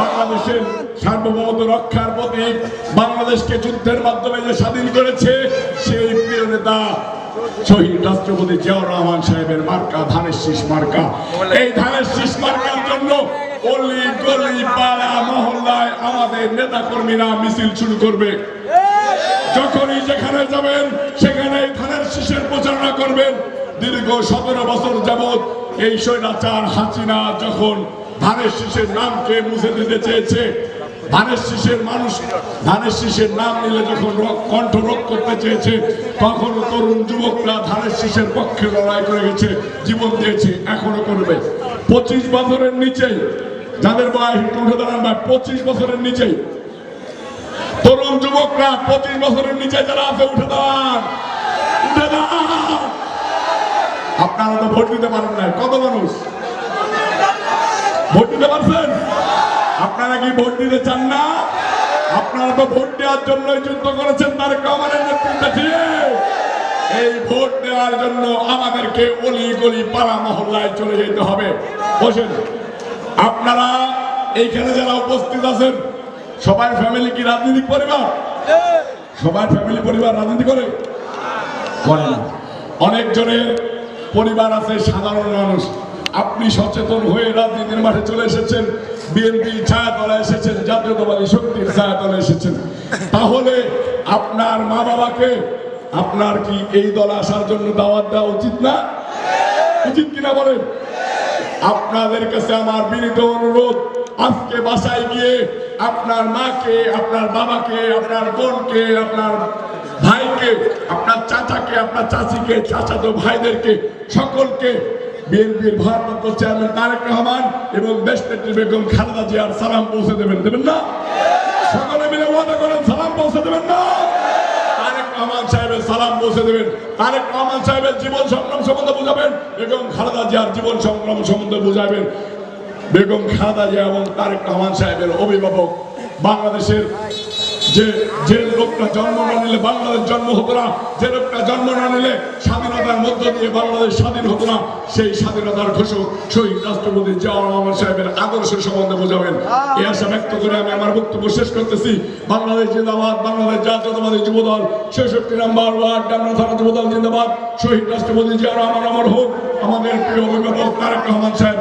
বাংলাদেশের সার্বভৌমত্ব রক্ষার প্রতীক বাংলাদেশকে যুদ্ধের মাধ্যমে যে স্বাধীন করেছে, সেই প্রিয় নেতা শহীদ রাষ্ট্রপতি জিয়াউর রহমান সাহেবের মার্কা, ধানের শীষ মার্কা। এই ধানের শীষ মার্কার জন্য অলি গলি পাড়া মহল্লায় আমাদের নেতা কর্মীরা মিছিল শুরু করবে। যখনই যেখানে যাবেন, সেখানে ধানের শীষের প্রচারণা করবেন। দীর্ঘ সতেরো বছর যাবৎ এই স্বৈরাচার হাসিনা যখন ধানের শীষের নামকে মুছে দিতে চেয়েছে? ধানের শীষের মানুষ ধানের শীষের নাম নিলে যখন কণ্ঠ রোধ করতে চেয়েছে তখন তরুণ যুবকরা ধানের শীষের পক্ষে লড়াই করে গেছে, জীবন দিয়েছে, এখনও করবে। পঁচিশ বছরের নিচেই, যাদের বয়স একটু উঠে দাঁড়ান পঁচিশ বছরের নিচেই। তরুণ যুবকরা পঁচিশ বছরের নিচে যারা আছে, উঠে দাঁড়ান। উঠে দাঁড়ান। আপনারা তো ভোট দিতে পারেন না কত মানুষ? ভোট দিতে পারছেন? আপনারা কি ভোট দিতে চান না? আপনারা তো ভোট দেওয়ার জন্যই যুদ্ধ করেছেন, তার কমানের নেতৃত্বে ঠিক এই ভোট দেওয়ার জন্য আমাদেরকে অলি গলি পাড়া মহল্লায় চলে যেতে হবে। বসেন। আপনারা এইখানে যারা উপস্থিত আছেন সবার ফ্যামিলি কি রাজনৈতিক পরিবার? সবার ফ্যামিলি পরিবার রাজনীতি করে? অনেকজনের পরিবার আছে সাধারণ মানুষ। আপনি সচেতন হয়ে রাজনীতির মাঠে চলে এসেছেন। বিএনপি ছায়া তলে এসেছেন জাতীয়তাবাদী শক্তির ছায়া তলে এসেছেন। তাহলে আপনার মা বাবাকে আপনার কি এই দল আসার জন্য দাওয়াত দেওয়া উচিত না? উচিত কিনা বলেন? আপনাদের কাছে আমার বিনীত অনুরোধ, আজকে বাসায় গিয়ে আপনার মাকে, আপনার বাবাকে, আপনার বোনকে, আপনার ভাইকে, আপনার চাচাকে, আপনার চাচিকে, চাচাতো ভাইদেরকে, সকলকে বিএনপির ভারপ্রাপ্ত চেয়ারম্যান তারেক রহমান এবং দেশ নেত্রী বেগম খালেদা জিয়ার সালাম পৌঁছে দেবেন দেবেন না? সকলে মিলে ওয়াদা করেন, সালাম পৌঁছে দেবেন না? পৌঁছে দেবেন। জীবন সম্বন্ধে বুঝাবেন, বেগম জীবন সম্বন্ধে বুঝাবেন। বেগম সাহেবের অভিভাবক বাংলাদেশের যে যে লোকটা জন্ম না নিলে বাংলাদেশ জন্ম হতো না, যে লোকটা জন্ম না নিলে স্বাধীনতার মধ্য দিয়ে বাংলাদেশ স্বাধীন হতো না, সেই স্বাধীনতার ঘোষক শহীদ রাষ্ট্রপতি রহমান সাহেবের আদর্শ সম্বন্ধে বোঝাবেন। এ আশা ব্যক্ত করে আমি আমার বক্তব্য শেষ করতেছি। বাংলাদেশ জিন্দাবাদ, বাংলাদেশ জাতীয়তাবাদী যুবদল, ছেষট্টি নাম্বার ওয়ার্ড ডামনা থানা যুবদল জিন্দাবাদ। শহীদ রাষ্ট্রপতি জিয়াউর রহমান, আমার হোক। আমাদের প্রিয় অভিভাবক তারেক রহমান সাহেব